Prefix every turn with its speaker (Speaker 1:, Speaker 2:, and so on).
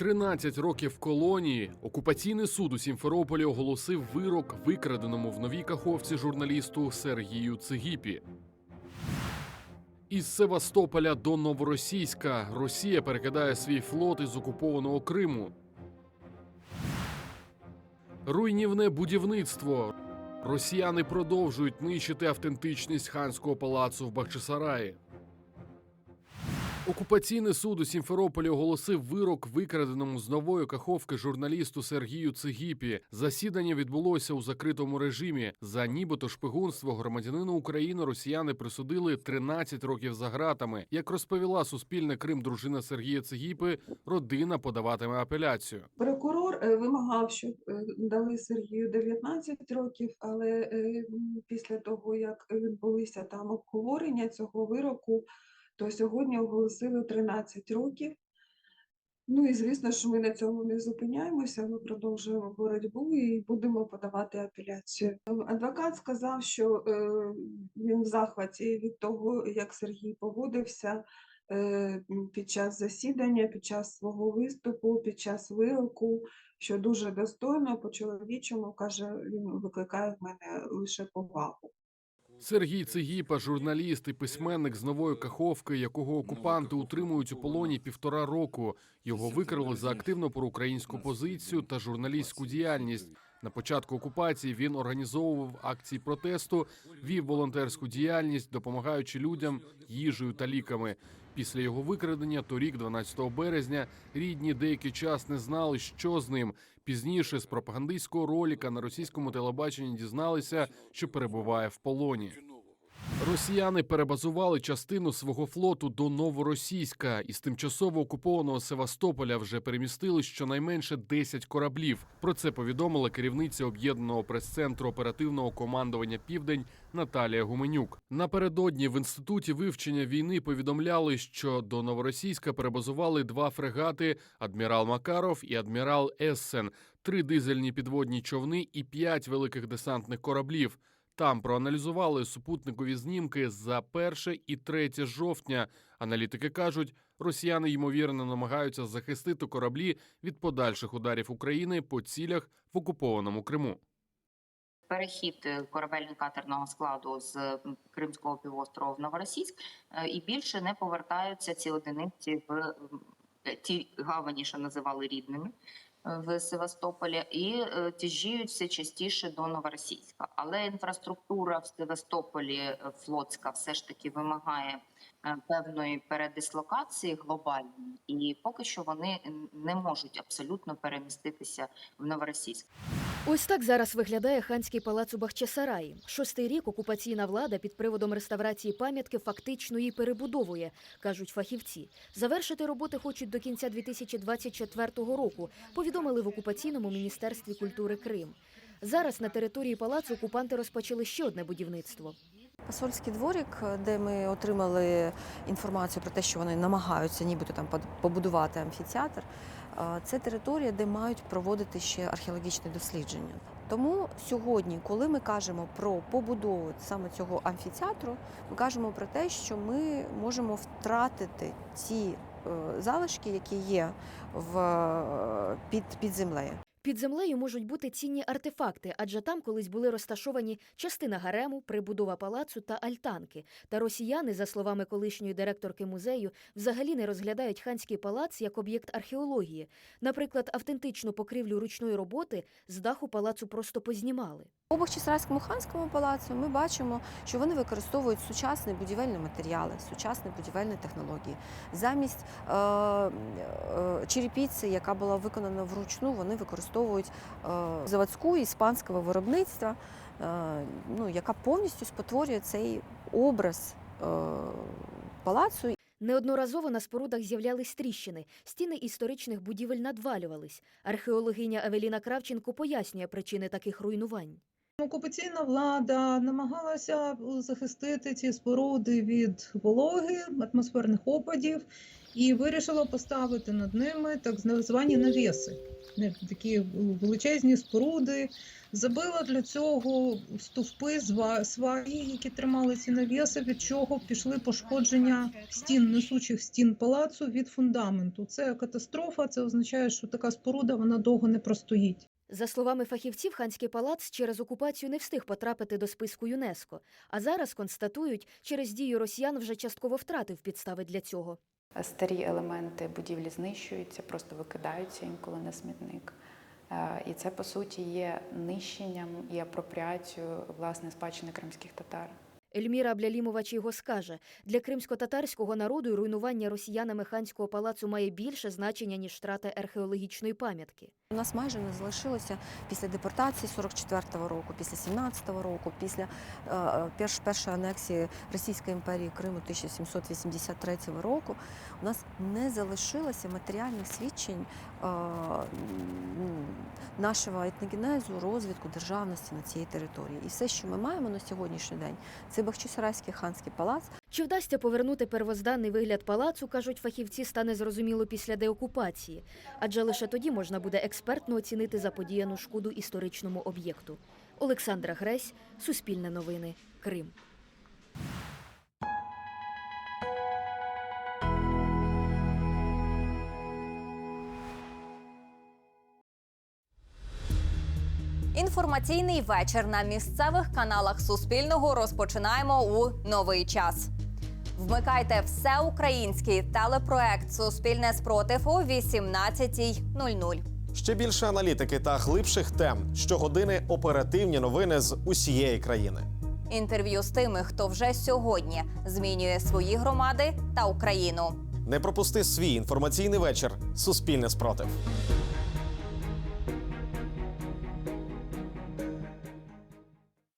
Speaker 1: 13 років колонії окупаційний суд у Сімферополі оголосив вирок викраденому в новій каховці журналісту Сергію Цигіпі. Із Севастополя до Новоросійська Росія перекидає свій флот із окупованого Криму. Руйнівне будівництво. Росіяни продовжують нищити автентичність ханського палацу в Бахчисараї. Окупаційний суд у Сімферополі оголосив вирок викраденому з нової каховки журналісту Сергію Цигіпі. Засідання відбулося у закритому режимі. За нібито шпигунство громадянину України росіяни присудили 13 років за ґратами. Як розповіла Суспільне Крим дружина Сергія Цигіпи, родина подаватиме апеляцію.
Speaker 2: Прокурор е, вимагав, щоб е, дали Сергію 19 років, але е, після того, як відбулися там обговорення цього вироку, то сьогодні оголосили 13 років. Ну і звісно, що ми на цьому не зупиняємося, ми продовжуємо боротьбу і будемо подавати апеляцію. Адвокат сказав, що е, він в захваті від того, як Сергій поводився е, під час засідання, під час свого виступу, під час вироку, що дуже достойно по-чоловічому каже, він викликає в мене лише повагу.
Speaker 1: Сергій Цигіпа, журналіст і письменник з нової каховки, якого окупанти утримують у полоні півтора року. Його викрили за активну проукраїнську позицію та журналістську діяльність. На початку окупації він організовував акції протесту, вів волонтерську діяльність, допомагаючи людям їжею та ліками. Після його викрадення, торік, 12 березня, рідні деякий час не знали, що з ним. Пізніше з пропагандистського роліка на російському телебаченні дізналися, що перебуває в полоні. Росіяни перебазували частину свого флоту до Новоросійська із тимчасово окупованого Севастополя вже перемістили щонайменше 10 кораблів. Про це повідомила керівниця об'єднаного прес-центру оперативного командування Південь Наталія Гуменюк. Напередодні в інституті вивчення війни повідомляли, що до Новоросійська перебазували два фрегати Адмірал Макаров і Адмірал Ессен, три дизельні підводні човни і п'ять великих десантних кораблів. Там проаналізували супутникові знімки за 1 і 3 жовтня. Аналітики кажуть, росіяни ймовірно намагаються захистити кораблі від подальших ударів України по цілях в окупованому Криму.
Speaker 3: перехід е, корабельно-катерного складу з Кримського півострова в Новоросійськ е, і більше не повертаються ці одиниці в е, ті гавані, що називали рідними в Севастополі, і тяжіються частіше до Новоросійська. Але інфраструктура в Севастополі е, флотська все ж таки вимагає е, певної передислокації глобальної, і поки що вони не можуть абсолютно переміститися в Новоросійськ.
Speaker 4: Ось так зараз виглядає ханський палац у Бахчисараї. Шостий рік окупаційна влада під приводом реставрації пам'ятки фактично її перебудовує, кажуть фахівці. Завершити роботи хочуть до кінця 2024 року. Повідомили в окупаційному міністерстві культури Крим. Зараз на території палацу окупанти розпочали ще одне будівництво.
Speaker 5: Посольський дворик, де ми отримали інформацію про те, що вони намагаються нібито там побудувати амфітеатр, е, це територія, де мають проводити ще археологічне дослідження. Тому сьогодні, коли ми кажемо про побудову саме цього амфітеатру, ми кажемо про те, що ми можемо втратити ті е, залишки, які є в, е, під, під землею.
Speaker 4: Під землею можуть бути цінні артефакти, адже там колись були розташовані частина гарему, прибудова палацу та альтанки. Та росіяни, за словами колишньої директорки музею, взагалі не розглядають ханський палац як об'єкт археології. Наприклад, автентичну покрівлю ручної роботи з даху палацу просто познімали.
Speaker 5: У Бахчисарайському ханському палаці ми бачимо, що вони використовують сучасні будівельні матеріали, сучасні будівельні технології. Замість е, черепіці, яка була виконана вручну, вони використовують е, заводську іспанського виробництва, е, ну, яка повністю спотворює цей образ е, палацу
Speaker 4: Неодноразово на спорудах з'являлись тріщини, стіни історичних будівель надвалювались. Археологиня Евеліна Кравченко пояснює причини таких руйнувань.
Speaker 6: Окупаційна влада намагалася захистити ці споруди від вологи, атмосферних опадів і вирішила поставити над ними так звані навіси. такі величезні споруди. Забила для цього стовпи, сваї, які тримали ці навіси, від чого пішли пошкодження стін, несучих стін палацу від фундаменту. Це катастрофа. Це означає, що така споруда вона довго не простоїть.
Speaker 4: За словами фахівців, ханський палац через окупацію не встиг потрапити до списку ЮНЕСКО, а зараз констатують, через дію росіян вже частково втратив підстави для цього.
Speaker 7: Старі елементи будівлі знищуються, просто викидаються інколи на смітник. Е, І це по суті є нищенням і апропріацією власне спадщини кримських татар.
Speaker 4: Ельміра Аблялімова Чийго скаже, для кримсько-татарського народу руйнування росіянами ханського палацу має більше значення, ніж втрата археологічної пам'ятки.
Speaker 5: У нас майже не залишилося після депортації 44-го року, після 17-го року, після е, е, перш, першої анексії Російської імперії Криму 1783 року. У нас не залишилося матеріальних свідчень е, нашого етногенезу, розвитку державності на цій території. І все, що ми маємо на сьогоднішній день, це Бахчисарайський ханський палац,
Speaker 4: Чи вдасться повернути первозданний вигляд палацу, кажуть фахівці, стане зрозуміло після деокупації, адже лише тоді можна буде експертно оцінити заподіяну шкоду історичному об'єкту. Олександра Гресь, Суспільне новини, Крим.
Speaker 8: Інформаційний вечір на місцевих каналах Суспільного розпочинаємо у новий час. Вмикайте всеукраїнський телепроект Суспільне спротив о 18.00.
Speaker 9: Ще більше аналітики та глибших тем щогодини оперативні новини з усієї країни.
Speaker 8: Інтерв'ю з тими, хто вже сьогодні змінює свої громади та Україну.
Speaker 9: Не пропусти свій інформаційний вечір. Суспільне спротив.